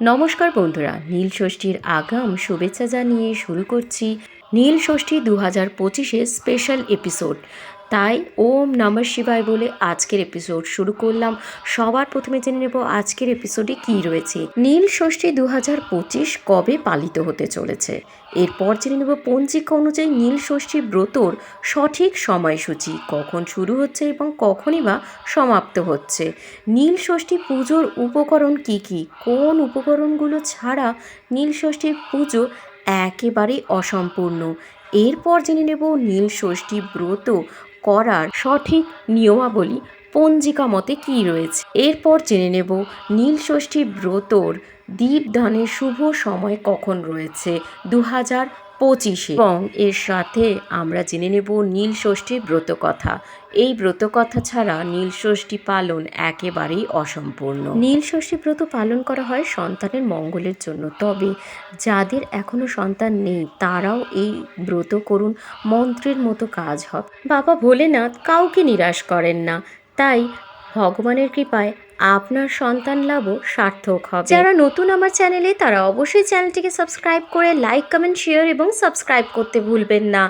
নমস্কার বন্ধুরা, নীল ষষ্ঠীর আগাম শুভেচ্ছা জানিয়ে শুরু করছি নীল ষষ্ঠী দু হাজার পঁচিশের স্পেশাল এপিসোড তাই ওম নমঃ শিবায় বলে আজকের এপিসোড শুরু করলাম। সবার প্রথমে জেনে নেব আজকের এপিসোডে কি রয়েছে। নীল ষষ্ঠী দু হাজার পঁচিশ কবে পালিত হতে চলেছে? এরপর জেনে নেব পঞ্জিকা অনুযায়ী নীল ষষ্ঠী ব্রতর সঠিক সময়সূচি কখন শুরু হচ্ছে এবং কখনই বা সমাপ্ত হচ্ছে। নীল ষষ্ঠী পুজোর উপকরণ কি কি? কোন উপকরণগুলো ছাড়া নীল ষষ্ঠীর পুজো একেবারেই অসম্পূর্ণ? এরপর জেনে নেব নীল ষষ্ঠী ব্রত করার সঠিক নিয়মাবলী পঞ্জিকা মতে কী রয়েছে? এরপর জেনে নেব নীলষষ্ঠী ব্রতর দীপদানের শুভ সময় কখন রয়েছে? দু হাজার পঁচিশে। এবং এর সাথে আমরা জেনে নেব নীল ষষ্ঠী ব্রত কথা এই ব্রতকথা ছাড়া নীল ষষ্ঠী পালন একেবারেই অসম্পূর্ণ। নীল ষষ্ঠী ব্রত পালন করা হয় সন্তানের মঙ্গলের জন্য। তবে যাদের এখনও সন্তান নেই, তারাও এই ব্রত করুন, মন্ত্রের মতো কাজ হবে বাবা ভোলেনাথ কাউকে নিরাশ করেন না। তাই ভগবানের কৃপায় আপনার সন্তান লাভও সার্থক হবে। যারা নতুন আমার চ্যানেলে তারা অবশ্যই চ্যানেলটিকে সাবস্ক্রাইব করে লাইক কমেন্ট শেয়ার এবং সাবস্ক্রাইব করতে ভুলবেন না।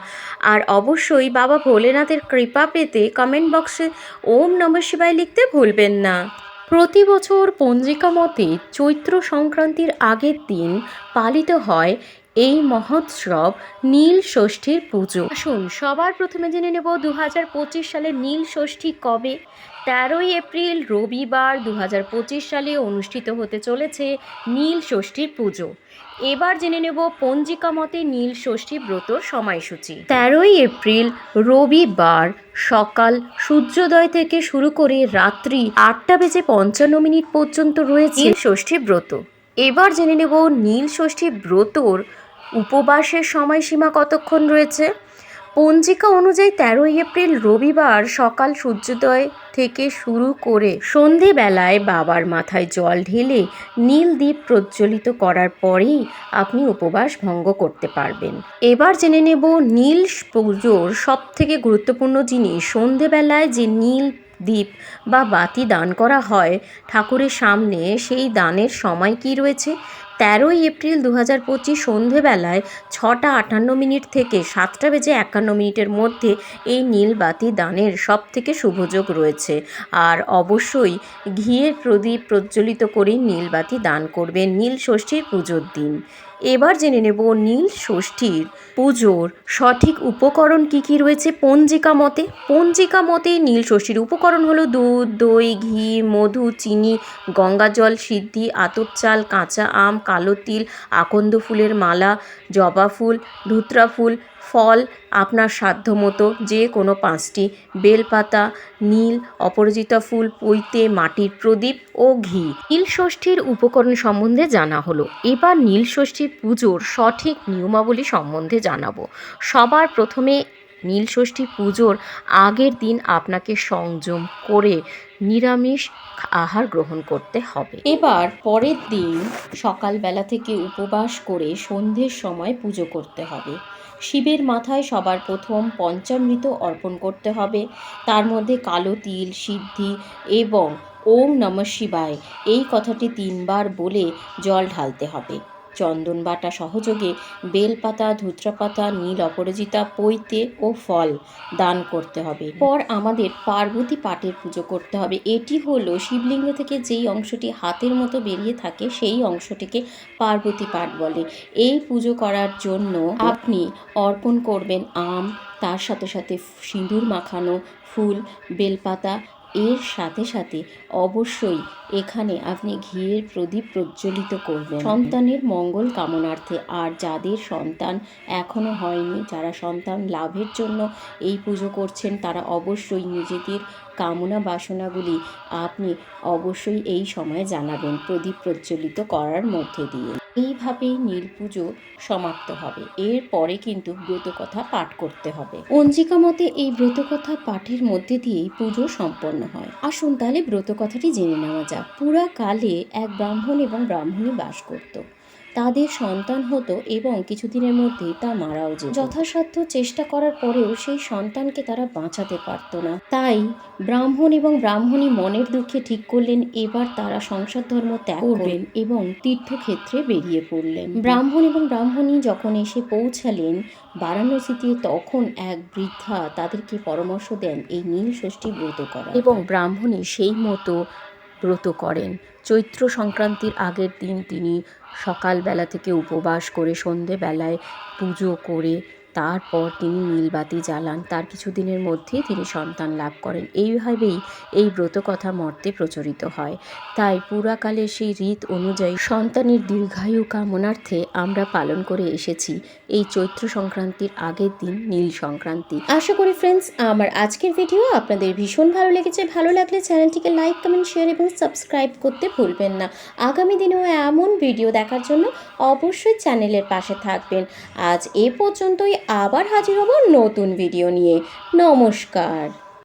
আর অবশ্যই বাবা ভোলেনাথের কৃপা পেতে কমেন্ট বক্সে ওম নমঃ শিবায় লিখতে ভুলবেন না। প্রতি বছর পঞ্জিকা মতে চৈত্র সংক্রান্তির আগের দিন পালিত হয় এই মহোৎসব নীল ষষ্ঠীর পুজো। আসুন সবার প্রথমে জেনে নেব দু হাজার পঁচিশ সালে নীল ষষ্ঠী কবে। তেরোই এপ্রিল রবিবার দু হাজার পঁচিশ সালে অনুষ্ঠিত হতে চলেছে নীল ষষ্ঠীর পুজো। এবার জেনে নেব পঞ্জিকা মতে নীল ষষ্ঠী ব্রতর সময়সূচি। তেরোই এপ্রিল রবিবার সকাল সূর্যোদয় থেকে শুরু করে রাত্রি আটটা বেজে পঞ্চান্ন মিনিট পর্যন্ত রয়েছে ষষ্ঠী ব্রত। এবার জেনে নেব নীল ষষ্ঠী ব্রতর উপবাসের সময়সীমা কতক্ষণ রয়েছে? পঞ্জিকা অনুযায়ী তেরোই এপ্রিল রবিবার সকাল সূর্যোদয় থেকে শুরু করে সন্ধেবেলায় বাবার মাথায় জল ঢেলে নীল দ্বীপ প্রজ্বলিত করার পরেই আপনি উপবাস ভঙ্গ করতে পারবেন। এবার জেনে নেব নীল পুজোর সব থেকে গুরুত্বপূর্ণ জিনিস। সন্ধেবেলায় যে নীল দ্বীপ বা বাতি দান করা হয় ঠাকুরের সামনে, সেই দানের সময় কি রয়েছে? তেরোই এপ্রিল দু হাজার পঁচিশ সন্ধেবেলায় ছটা আটান্ন মিনিট থেকে সাতটা বেজে একান্ন মিনিটের মধ্যে এই নীলবাতি দানের সব থেকে শুভযোগ রয়েছে। আর অবশ্যই ঘিয়ের প্রদীপ প্রজ্বলিত করে নীলবাতি দান করবেন নীল ষষ্ঠীর পুজোর দিন। এবার জেনে নেব নীল ষষ্ঠীর পুজোর সঠিক উপকরণ কি কি রয়েছে পঞ্জিকা মতে। পঞ্জিকা মতে নীল ষষ্ঠীর উপকরণ হলো দুধ, দই, ঘি, মধু, চিনি গঙ্গাজল সিদ্ধি, আতপ চাল, কাঁচা আম কালো তিল, আকন্দ ফুলের মালা, জবা ফুল, ধুতরা ফুল, ফল, আপনার সাধ্যমতো যে কোনো পাঁচটি। বেলপাতা, নীল, অপরাজিতা ফুল, পৈতে মাটির প্রদীপ ও ঘি। নীল ষষ্ঠীর উপকরণ সম্বন্ধে জানা হলো। এবার নীল ষষ্ঠীর পুজোর সঠিক নিয়মাবলী সম্বন্ধে জানাব। সবার প্রথমে নীল ষষ্ঠী পুজোর আগের দিন আপনাকে সংযম করে নিরামিষ আহার গ্রহণ করতে হবে। এবার পরের দিন সকালবেলা থেকে উপবাস করে সন্ধ্যের সময় পুজো করতে হবে। শিবের মাথায় সবার প্রথম পঞ্চামৃত অর্পণ করতে হবে। তার মধ্যে কালো তিল, সিদ্ধি এবং ওম নমঃ শিবায় এই কথাটি তিনবার বলে জল ঢালতে হবে। চন্দন বাটা সহযোগে বেলপাতা, ধুত্রাপাতা, নীল অপরাজিতা, পৈতে ও ফল দান করতে হবে। পর আমাদের পার্বতী পাটের পুজো করতে হবে। এটি হলো শিবলিঙ্গ থেকে যেই অংশটি হাতের মতো বেরিয়ে থাকে, সেই অংশটিকে পার্বতী পাট বলে। এই পুজো করার জন্য আপনি অর্পণ করবেন আম, তার সাথে সাথে সিঁদুর মাখানো ফুল, বেলপাতা এর সাথে সাথে অবশ্যই এখানে আপনি ঘিয়ের প্রদীপ প্রজ্বলিত করবেন। সন্তানের মঙ্গল কামনার্থে আর যাদের সন্তান এখনও হয়নি, যারা সন্তান লাভের জন্য এই পুজো করছেন, তারা অবশ্যই নিজেদের কামনা বাসনাগুলি আপনি অবশ্যই এই সময় জানাবেন প্রদীপ প্রজ্বলিত করার মধ্যে দিয়ে। এইভাবেই নীল পুজো সমাপ্ত হবে। এর পরে কিন্তু ব্রতকথা পাঠ করতে হবে। অঞ্জিকা মতে এই ব্রতকথা পাঠের মধ্যে দিয়েই পুজো সম্পন্ন হয়। আসুন তাহলে ব্রতকথাটি জেনে নেওয়া যাক। পুরা কালে এক ব্রাহ্মণ এবং ব্রাহ্মণী বাস করত। তাদের সন্তান হতো এবং কিছুদিনের মধ্যেই তা মারাও যেত। যথাসাধ্য চেষ্টা করার পরেও সেই সন্তানকে তারা বাঁচাতে পারতো না। তাই ব্রাহ্মণ এবং ব্রাহ্মণী মনের দুঃখে ঠিক করলেন এবার তারা সংসার ধর্ম ত্যাগ করবেন। এবং তীর্থক্ষেত্রে বেরিয়ে পড়লেন। ব্রাহ্মণ এবং ব্রাহ্মণী যখন এসে পৌঁছালেন বারাণসীতে তখন এক বৃদ্ধা তাদেরকে পরামর্শ দেন এই নীল ষষ্ঠী ব্রত করা এবং ব্রাহ্মণী সেই মতো ব্রত করেন। চৈত্র সংক্রান্তির আগের দিন তিনি সকালবেলা থেকে উপবাস করে সন্ধেবেলায় পুজো করে তারপর তিনি নীলবাতি জ্বালান। তার কিছুদিনের মধ্যেই তিনি সন্তান লাভ করেন। এইভাবেই এই ব্রত কথা মর্তে প্রচলিত হয়। তাই পুরাকালে সেই রীত অনুযায়ী সন্তানের দীর্ঘায়ু কামনার্থে আমরা পালন করে এসেছি। এই চৈত্র সংক্রান্তির আগের দিন নীল সংক্রান্তি। আশা করি ফ্রেন্ডস আমার আজকের ভিডিও আপনাদের ভীষণ ভালো লেগেছে। ভালো লাগলে চ্যানেলটিকে লাইক কমেন্ট শেয়ার এবং সাবস্ক্রাইব করতে ভুলবেন না। আগামী দিনেও এমন ভিডিও দেখার জন্য অবশ্যই চ্যানেলের পাশে থাকবেন। আজ এ পর্যন্তই। আবার হাজির হব নতুন ভিডিও নিয়ে। নমস্কার।